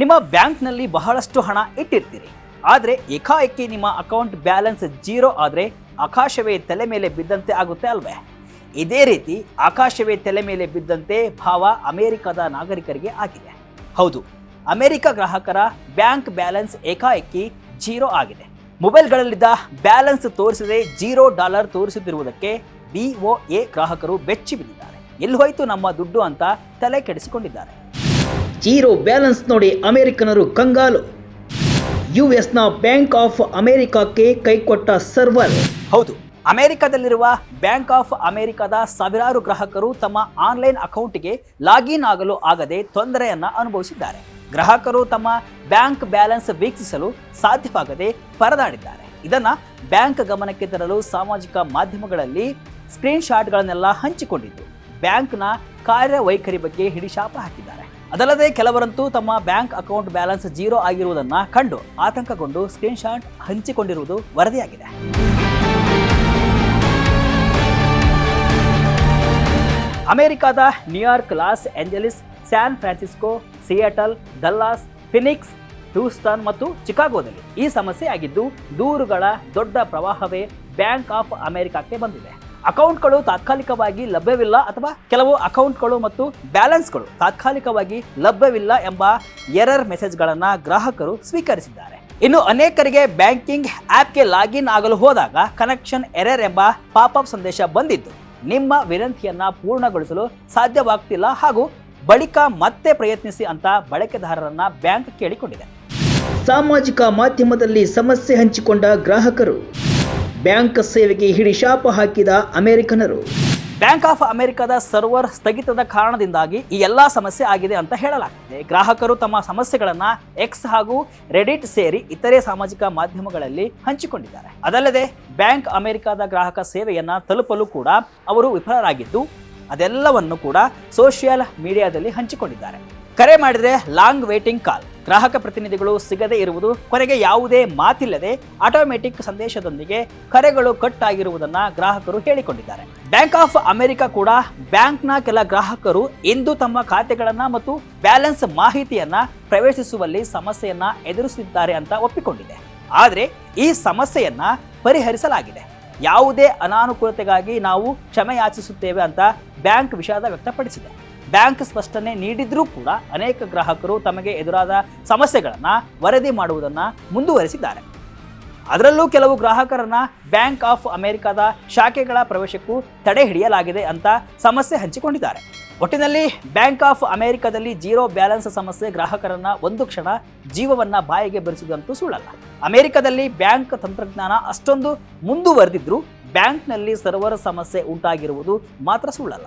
ನಿಮ್ಮ ಬ್ಯಾಂಕ್ನಲ್ಲಿ ಬಹಳಷ್ಟು ಹಣ ಇಟ್ಟಿರ್ತೀರಿ. ಆದರೆ ಏಕಾಏಕಿ ನಿಮ್ಮ ಅಕೌಂಟ್ ಬ್ಯಾಲೆನ್ಸ್ ಜೀರೋ ಆದರೆ ಆಕಾಶವೇ ತಲೆ ಮೇಲೆ ಬಿದ್ದಂತೆ ಆಗುತ್ತೆ ಅಲ್ವೇ? ಇದೇ ರೀತಿ ಆಕಾಶವೇ ತಲೆ ಮೇಲೆ ಬಿದ್ದಂತೆ ಭಾವ ಅಮೆರಿಕದ ನಾಗರಿಕರಿಗೆ ಆಗಿದೆ. ಹೌದು, ಅಮೆರಿಕ ಗ್ರಾಹಕರ ಬ್ಯಾಂಕ್ ಬ್ಯಾಲೆನ್ಸ್ ಏಕಾಏಕಿ ಜೀರೋ ಆಗಿದೆ. ಮೊಬೈಲ್ಗಳಲ್ಲಿದ್ದ ಬ್ಯಾಲೆನ್ಸ್ ತೋರಿಸದೆ ಜೀರೋ ಡಾಲರ್ ತೋರಿಸುತ್ತಿರುವುದಕ್ಕೆ ಬಿಒಎ ಗ್ರಾಹಕರು ಬೆಚ್ಚಿ ಬಿದ್ದಿದ್ದಾರೆ ಎಲ್ಲಿ ಹೋಯ್ತು ನಮ್ಮ ದುಡ್ಡು ಅಂತ ತಲೆ ಕೆಡಿಸಿಕೊಂಡಿದ್ದಾರೆ. ಜೀರೋ ಬ್ಯಾಲೆನ್ಸ್ ನೋಡಿ ಅಮೆರಿಕನರು ಕಂಗಾಲು. ಯು ಎಸ್ನ ಬ್ಯಾಂಕ್ ಆಫ್ ಅಮೆರಿಕಕ್ಕೆ ಕೈಕೊಟ್ಟ ಸರ್ವರ್. ಹೌದು, ಅಮೆರಿಕದಲ್ಲಿರುವ ಬ್ಯಾಂಕ್ ಆಫ್ ಅಮೆರಿಕದ ಸಾವಿರಾರು ಗ್ರಾಹಕರು ತಮ್ಮ ಆನ್ಲೈನ್ ಅಕೌಂಟ್ಗೆ ಲಾಗಿನ್ ಆಗಲು ಆಗದೆ ತೊಂದರೆಯನ್ನ ಅನುಭವಿಸಿದ್ದಾರೆ. ಗ್ರಾಹಕರು ತಮ್ಮ ಬ್ಯಾಂಕ್ ಬ್ಯಾಲೆನ್ಸ್ ವೀಕ್ಷಿಸಲು ಸಾಧ್ಯವಾಗದೆ ಪರದಾಡಿದ್ದಾರೆ. ಇದನ್ನ ಬ್ಯಾಂಕ್ ಗಮನಕ್ಕೆ ತರಲು ಸಾಮಾಜಿಕ ಮಾಧ್ಯಮಗಳಲ್ಲಿ ಸ್ಕ್ರೀನ್ಶಾಟ್ಗಳನ್ನೆಲ್ಲ ಹಂಚಿಕೊಂಡಿದ್ದು. ಬ್ಯಾಂಕ್ನ ಕಾರ್ಯವೈಖರಿ ಬಗ್ಗೆ ಹಿಡಿಶಾಪ ಹಾಕಿದ್ದಾರೆ. ಅದಲ್ಲದೆ ಕೆಲವರಂತೂ ತಮ್ಮ ಬ್ಯಾಂಕ್ ಅಕೌಂಟ್ ಬ್ಯಾಲೆನ್ಸ್ ಜೀರೋ ಆಗಿರುವುದನ್ನು ಕಂಡು ಆತಂಕಗೊಂಡು ಸ್ಕ್ರೀನ್ಶಾಟ್ ಹಂಚಿಕೊಂಡಿರುವುದು ವರದಿಯಾಗಿದೆ. ಅಮೆರಿಕದ New York, Los Angeles, San Francisco, Seattle, Dallas, Phoenix, Houston ಮತ್ತು ಚಿಕಾಗೋದಲ್ಲಿ ಈ ಸಮಸ್ಯೆ ಆಗಿದ್ದು ದೂರುಗಳ ದೊಡ್ಡ ಪ್ರವಾಹವೇ ಬ್ಯಾಂಕ್ ಆಫ್ ಅಮೆರಿಕಕ್ಕೆ ಬಂದಿದೆ. ಅಕೌಂಟ್ಗಳು ತಾತ್ಕಾಲಿಕವಾಗಿ ಲಭ್ಯವಿಲ್ಲ ಅಥವಾ ಕೆಲವು ಅಕೌಂಟ್ಗಳು ಮತ್ತು ಬ್ಯಾಲೆನ್ಸ್ಗಳು ತಾತ್ಕಾಲಿಕವಾಗಿ ಲಭ್ಯವಿಲ್ಲ ಎಂಬ ಎರರ್ ಮೆಸೇಜ್ಗಳನ್ನು ಗ್ರಾಹಕರು ಸ್ವೀಕರಿಸಿದ್ದಾರೆ. ಇನ್ನು ಅನೇಕರಿಗೆ ಬ್ಯಾಂಕಿಂಗ್ ಆ್ಯಪ್ಗೆ ಲಾಗಿನ್ ಆಗಲು ಹೋದಾಗ ಕನೆಕ್ಷನ್ ಎರರ್ ಎಂಬ ಪಾಪಪ್ ಸಂದೇಶ ಬಂದಿದ್ದು, ನಿಮ್ಮ ವಿನಂತಿಯನ್ನು ಪೂರ್ಣಗೊಳಿಸಲು ಸಾಧ್ಯವಾಗ್ತಿಲ್ಲ ಹಾಗೂ ಬಳಿಕ ಮತ್ತೆ ಪ್ರಯತ್ನಿಸಿ ಅಂತ ಬಳಕೆದಾರರನ್ನ ಬ್ಯಾಂಕ್ ಕೇಳಿಕೊಂಡಿದೆ. ಸಾಮಾಜಿಕ ಮಾಧ್ಯಮದಲ್ಲಿ ಸಮಸ್ಯೆ ಹಂಚಿಕೊಂಡ ಗ್ರಾಹಕರು ಬ್ಯಾಂಕ್ ಸೇವೆಗೆ ಹಿಡಿಶಾಪ ಹಾಕಿದ ಅಮೆರಿಕನರು. ಬ್ಯಾಂಕ್ ಆಫ್ ಅಮೆರಿಕದ ಸರ್ವರ್ ಸ್ಥಗಿತದ ಕಾರಣದಿಂದಾಗಿ ಈ ಎಲ್ಲ ಸಮಸ್ಯೆ ಆಗಿದೆ ಅಂತ ಹೇಳಲಾಗಿದೆ ಗ್ರಾಹಕರು ತಮ್ಮ ಸಮಸ್ಯೆಗಳನ್ನು ಎಕ್ಸ್ ಹಾಗೂ ರೆಡಿಟ್ ಸೇರಿ ಇತರೆ ಸಾಮಾಜಿಕ ಮಾಧ್ಯಮಗಳಲ್ಲಿ ಹಂಚಿಕೊಂಡಿದ್ದಾರೆ. ಅದಲ್ಲದೆ ಬ್ಯಾಂಕ್ ಅಮೆರಿಕದ ಗ್ರಾಹಕ ಸೇವೆಯನ್ನ ತಲುಪಲು ಕೂಡ ಅವರು ವಿಫಲರಾಗಿದ್ದು, ಅದೆಲ್ಲವನ್ನು ಕೂಡ ಸೋಷಿಯಲ್ ಮೀಡಿಯಾದಲ್ಲಿ ಹಂಚಿಕೊಂಡಿದ್ದಾರೆ. ಕರೆ ಮಾಡಿದರೆ ಲಾಂಗ್ ವೇಟಿಂಗ್ ಕಾಲ್. ಗ್ರಾಹಕ ಪ್ರತಿನಿಧಿಗಳು ಸಿಗದೇ ಇರುವುದು ಕೊನೆಗೆ ಯಾವುದೇ ಮಾತಿಲ್ಲದೆ ಆಟೋಮೆಟಿಕ್ ಸಂದೇಶದೊಂದಿಗೆ ಕರೆಗಳು ಕಟ್ ಆಗಿರುವುದನ್ನು ಗ್ರಾಹಕರು ಹೇಳಿಕೊಂಡಿದ್ದಾರೆ. ಬ್ಯಾಂಕ್ ಆಫ್ ಅಮೆರಿಕ ಕೂಡ ಬ್ಯಾಂಕ್ನ ಕೆಲ ಗ್ರಾಹಕರು ಇಂದು ತಮ್ಮ ಖಾತೆಗಳನ್ನು ಮತ್ತು ಬ್ಯಾಲೆನ್ಸ್ ಮಾಹಿತಿಯನ್ನ ಪ್ರವೇಶಿಸುವಲ್ಲಿ ಸಮಸ್ಯೆಯನ್ನ ಎದುರಿಸುತ್ತಿದ್ದಾರೆ ಅಂತ ಒಪ್ಪಿಕೊಂಡಿದೆ. ಆದರೆ ಈ ಸಮಸ್ಯೆಯನ್ನ ಪರಿಹರಿಸಲಾಗಿದೆ. ಯಾವುದೇ ಅನಾನುಕೂಲತೆಗಾಗಿ ನಾವು ಕ್ಷಮೆ ಯಾಚಿಸುತ್ತೇವೆ ಅಂತ ಬ್ಯಾಂಕ್ ವಿಷಾದ ವ್ಯಕ್ತಪಡಿಸಿದೆ. ಬ್ಯಾಂಕ್ ಸ್ಪಷ್ಟನೆ ನೀಡಿದ್ರೂ ಕೂಡ ಅನೇಕ ಗ್ರಾಹಕರು ತಮಗೆ ಎದುರಾದ ಸಮಸ್ಯೆಗಳನ್ನು ವರದಿ ಮಾಡುವುದನ್ನ ಮುಂದುವರೆಸಿದ್ದಾರೆ. ಅದರಲ್ಲೂ ಕೆಲವು ಗ್ರಾಹಕರನ್ನ ಬ್ಯಾಂಕ್ ಆಫ್ ಅಮೆರಿಕದ ಶಾಖೆಗಳ ಪ್ರವೇಶಕ್ಕೂ ತಡೆ ಹಿಡಿಯಲಾಗಿದೆ ಅಂತ ಸಮಸ್ಯೆ ಹಂಚಿಕೊಂಡಿದ್ದಾರೆ. ಒಟ್ಟಿನಲ್ಲಿ ಬ್ಯಾಂಕ್ ಆಫ್ ಅಮೆರಿಕದಲ್ಲಿ ಜೀರೋ ಬ್ಯಾಲೆನ್ಸ್ ಸಮಸ್ಯೆ ಗ್ರಾಹಕರನ್ನ ಒಂದು ಕ್ಷಣ ಜೀವವನ್ನ ಬಾಯಿಗೆ ಬರಿಸಿದಂತೂ ಸುಳ್ಳಲ್ಲ. ಅಮೆರಿಕದಲ್ಲಿ ಬ್ಯಾಂಕ್ ತಂತ್ರಜ್ಞಾನ ಅಷ್ಟೊಂದು ಮುಂದುವರೆದಿದ್ರೂ ಬ್ಯಾಂಕ್ನಲ್ಲಿ ಸರ್ವರ್ ಸಮಸ್ಯೆ ಉಂಟಾಗಿರುವುದು ಮಾತ್ರ ಸುಳ್ಳಲ್ಲ.